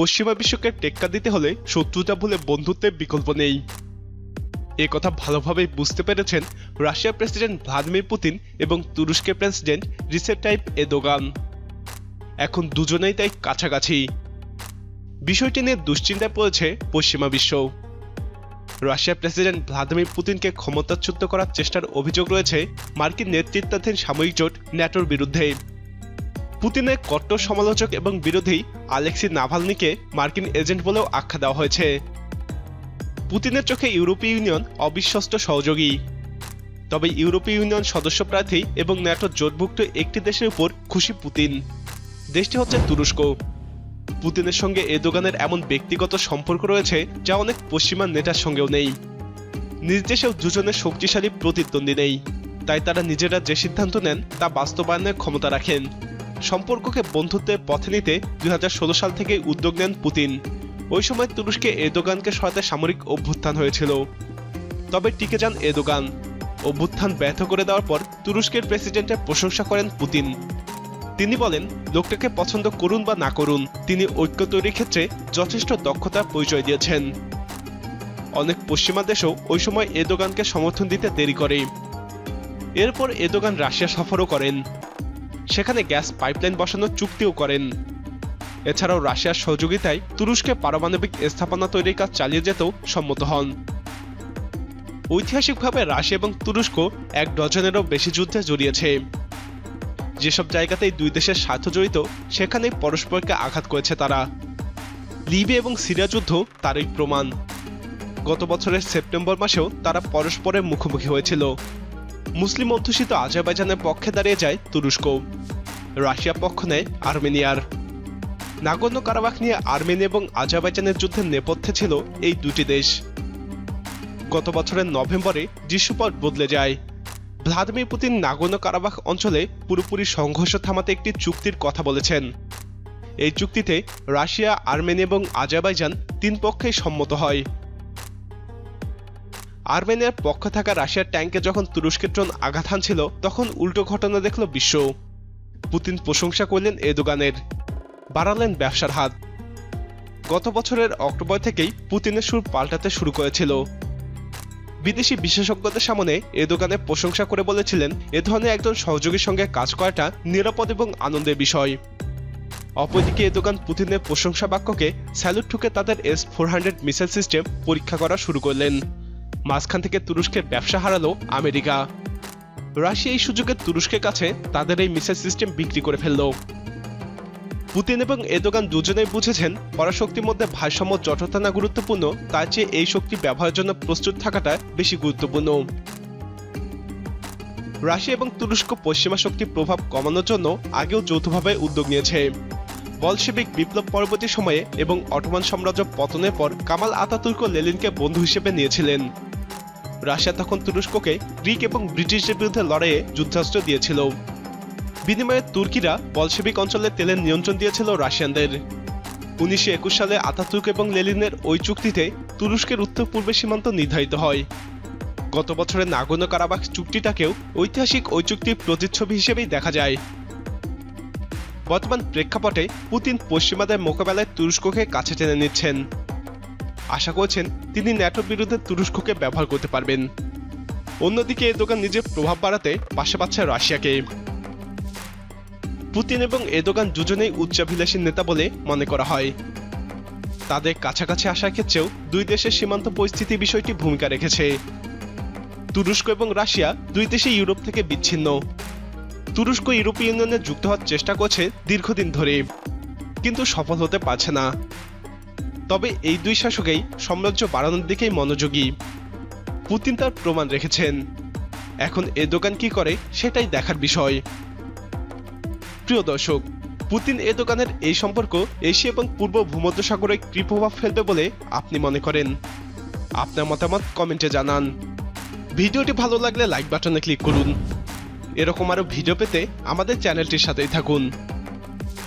পশ্চিমা বিশ্বকে টেক্কা দিতে হলে শত্রুতা ভুলে বন্ধুত্বের বিকল্প নেই। এ কথা ভালোভাবেই বুঝতে পেরেছেন রাশিয়ার প্রেসিডেন্ট ভ্লাদিমির পুতিন এবং তুরস্কের প্রেসিডেন্ট রিসেপ টাইপ এদোগান। এখন দুজনেই তাই কাছাকাছি। বিষয়টি নিয়ে দুশ্চিন্তায় পড়েছে পশ্চিমা বিশ্ব। রাশিয়ার প্রেসিডেন্ট ভ্লাদিমির পুতিনকে ক্ষমতাচ্যুত করার চেষ্টার অভিযোগ রয়েছে মার্কিন নেতৃত্বাধীন সামরিক জোট ন্যাটোর বিরুদ্ধে। পুতিনের কট্টর সমালোচক এবং বিরোধী আলেক্সি নাভালনিকে মার্কিন এজেন্ট বলেও আখ্যা দেওয়া হয়েছে। পুতিনের চোখে ইউরোপীয় ইউনিয়ন অবিশ্বস্ত সহযোগী। তবে ইউরোপীয় ইউনিয়ন সদস্য প্রার্থী এবং ন্যাটো জোটভুক্ত একটি দেশের উপর খুশি পুতিন। দেশটি হচ্ছে তুরস্ক। পুতিনের সঙ্গে এদোগানের এমন ব্যক্তিগত সম্পর্ক রয়েছে যা অনেক পশ্চিমা নেতার সঙ্গেও নেই। নিজ দেশেও দুজনের শক্তিশালী প্রতিদ্বন্দ্বী নেই। তাই তারা নিজেরা যে সিদ্ধান্ত নেন তা বাস্তবায়নের ক্ষমতা রাখেন। সম্পর্ককে বন্ধুত্বের পথে নিতে দুই হাজার ষোলো সাল থেকে উদ্যোগ নেন পুতিন। ওই সময় তুরস্কে এদোগানকে সহায়তা সামরিক অভ্যুত্থান হয়েছিল। তবে টিকে যান এদোগান অভ্যুত্থান ব্যর্থ করে দেওয়ার পর তুরস্কের প্রেসিডেন্টের প্রশংসা করেন পুতিন। তিনি বলেন, লোকটাকে পছন্দ করুন বা না করুন, তিনি ঐক্য তৈরির ক্ষেত্রে যথেষ্ট দক্ষতার পরিচয় দিয়েছেন। অনেক পশ্চিমা দেশও ওই সময় এদোগানকে সমর্থন দিতে দেরি করে। এরপর এদোগান রাশিয়া সফরও করেন। সেখানে গ্যাস পাইপলাইন বসানোর চুক্তিও করেন। এছাড়াও রাশিয়ার সহযোগিতায় তুরস্কে পারমাণবিক স্থাপনা তৈরির কাজ চালিয়ে যেতেও সম্মত হন। ঐতিহাসিকভাবে রাশিয়া এবং তুরস্ক এক ডজনেরও বেশি যুদ্ধে জড়িয়েছে। যেসব জায়গাতেই দুই দেশের স্বার্থ জড়িত, সেখানেই পরস্পরকে আঘাত করেছে তারা। লিবি এবং সিরিয়া যুদ্ধ তারই প্রমাণ। গত বছরের সেপ্টেম্বর মাসেও তারা পরস্পরের মুখোমুখি হয়েছিল। মুসলিম অধ্যুষিত আজারবাইজানের পক্ষে দাঁড়িয়ে যায় তুরস্ক। রাশিয়া পক্ষ নেয় আর্মেনিয়ার। নাগর্ণ কারাবাখ নিয়ে আর্মেনিয়া এবং আজারবাইজানের যুদ্ধের নেপথ্যে ছিল এই দুটি দেশ। গত বছরের নভেম্বরে দৃশ্যপট বদলে যায়। ভ্লাদিমির পুতিন নাগর্ণ কারাবাখ অঞ্চলে পুরোপুরি সংঘর্ষ থামাতে একটি চুক্তির কথা বলেছেন। এই চুক্তিতে রাশিয়া, আর্মেনিয়া এবং আজারবাইজান তিন পক্ষেই সম্মত হয়। আর্মেনিয়ার পক্ষে থাকা রাশিয়ার ট্যাঙ্কে যখন তুরস্কের ড্রোন আঘাত হানছিল, তখন উল্টো ঘটনা দেখল বিশ্ব। পুতিন প্রশংসা করলেন এদোগানের বাড়ালেন ব্যবসার হাত। গত বছরের অক্টোবর থেকেই পুতিনের সুর পাল্টাতে শুরু করেছিল। বিদেশি বিশেষজ্ঞদের সামনে এ দোকানে প্রশংসা করে বলেছিলেন, এ ধরনের একজন সহযোগীর সঙ্গে কাজ করাটা নিরাপদ এবং আনন্দের বিষয়। অপরদিকে এ দোকান পুতিনের প্রশংসা বাক্যকে স্যালুট ঠুকে তাদের S four hundred missile system পরীক্ষা করা শুরু করলেন। মাঝখান থেকে তুরস্কের ব্যবসা হারালো আমেরিকা। রাশিয়া এই সুযোগে তুরস্কের কাছে তাদের এই মিসাইল সিস্টেম বিক্রি করে ফেলল। পুতিন এবং এদোগান দুজনেই বুঝেছেন, পরাশক্তির মধ্যে ভারসাম্য যতটা না গুরুত্বপূর্ণ, তার চেয়ে এই শক্তি ব্যবহারের জন্য প্রস্তুত থাকাটা বেশি গুরুত্বপূর্ণ। রাশিয়া এবং তুরস্ক পশ্চিমা শক্তির প্রভাব কমানোর জন্য আগেও যৌথভাবে উদ্যোগ নিয়েছে। বলশেবিক বিপ্লব পরবর্তী সময়ে এবং অটোমান সাম্রাজ্য পতনের পর কামাল আতাতুর্ক লেলিনকে বন্ধু হিসেবে নিয়েছিলেন। রাশিয়া তখন তুরস্ককে গ্রিক এবং ব্রিটিশদের বিরুদ্ধে লড়াইয়ে যুদ্ধাস্ত্র দিয়েছিল। বিনিময়ে তুর্কিরা বলশেবিক অঞ্চলে তেলের নিয়ন্ত্রণ দিয়েছিল রাশিয়ানদের। উনিশশো একুশ সালে আতাতুর্ক এবং লেলিনের ওই চুক্তিতে তুরস্কের উত্তর পূর্বের সীমান্ত নির্ধারিত হয়। গত বছরের নাগর্ণ কারাবাখ চুক্তিটাকেও ঐতিহাসিক ওই চুক্তির প্রতিচ্ছবি হিসেবেই দেখা যায়। বর্তমান প্রেক্ষাপটে পুতিন পশ্চিমাদের মোকাবেলায় তুরস্ককে কাছে টেনে নিচ্ছেন। আশা করছেন তিনি ন্যাটোর বিরুদ্ধে তুরস্ককে ব্যবহার করতে পারবেন। অন্যদিকে এ দোকান নিজের প্রভাব বাড়াতে পাশে পাচ্ছে রাশিয়াকে। পুতিন এবং এদোগান দুজনেই উচ্চাভিলাষী নেতা বলে মনে করা হয়। তাদের কাছাকাছি আসার ক্ষেত্রেও দুই দেশের সীমান্ত পরিস্থিতি বিষয়টি ভূমিকা রেখেছে। তুরস্ক এবং রাশিয়া দুই দেশে ইউরোপ থেকে বিচ্ছিন্ন। তুরস্ক ইউরোপীয় ইউনিয়নে যুক্ত হওয়ার চেষ্টা করছে দীর্ঘদিন ধরে, কিন্তু সফল হতে পারছে না। তবে এই দুই শাসকেই সাম্রাজ্য বাড়ানোর দিকেই মনোযোগী। পুতিন তার প্রমাণ রেখেছেন। এখন এ দোকান কি করে সেটাই দেখার বিষয়। প্রিয় দর্শক, পুতিন এ দোকানের এই সম্পর্ক এশিয়া এবং পূর্ব ভূমধ্যসাগরে কি প্রভাব ফেলবে বলে আপনি মনে করেন? আপনার মতামত কমেন্টে জানান। ভিডিওটি ভালো লাগলে লাইক বাটনে ক্লিক করুন। এরকম আরও ভিডিও পেতে আমাদের চ্যানেলটির সাথেই থাকুন।